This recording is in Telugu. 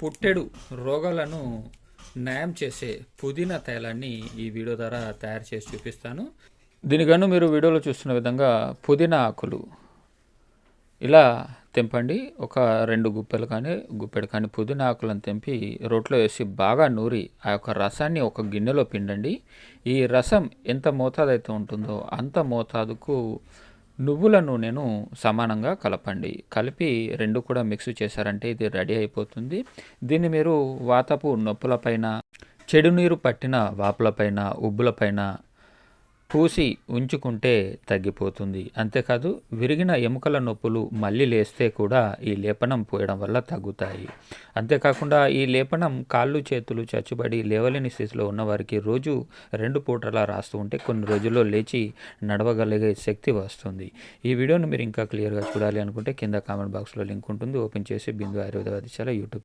పుట్టెడు రోగాలను నయం చేసే పుదీనా తైలాన్ని ఈ వీడియో ద్వారా తయారు చేసి చూపిస్తాను. దీనికను మీరు వీడియోలో చూస్తున్న విధంగా పుదీనా ఆకులు. ఇలా తెంపండి. ఒక రెండు గుప్పెలు కానీ గుప్పెడు కానీ పుదీనా ఆకులను తెంపి రోట్లో వేసి బాగా నూరి ఆ యొక్క రసాన్ని ఒక గిన్నెలో పిండండి. ఈ రసం ఎంత మోతాదు అయితే ఉంటుందో అంత మోతాదుకు నువ్వుల నూనెను సమానంగా కలపండి. కలిపి రెండు కూడా మిక్స్ చేశారంటే ఇది రెడీ అయిపోతుంది. దీన్ని మీరు వాతపు నొప్పులపైన చెడు నీరు పట్టిన వాపులపైన ఉబ్బులపైన పూసి ఉంచుకుంటే తగ్గిపోతుంది. అంతేకాదు విరిగిన ఎముకల నొప్పులు మళ్ళీ లేస్తే కూడా ఈ లేపనం పోయడం వల్ల తగ్గుతాయి. అంతేకాకుండా ఈ లేపనం కాళ్ళు చేతులు చచ్చుబడి లేవలేని స్థితిలో ఉన్నవారికి రోజు రెండు పూటలా రాస్తూ ఉంటే కొన్ని రోజుల్లో లేచి నడవగలిగే శక్తి వస్తుంది. ఈ వీడియోను మీరు ఇంకా క్లియర్గా చూడాలి అనుకుంటే కింద కామెంట్ బాక్స్లో లింక్ ఉంటుంది. ఓపెన్ చేసి బిందు ఆయుర్వేద వైద్యశాల యూట్యూబ్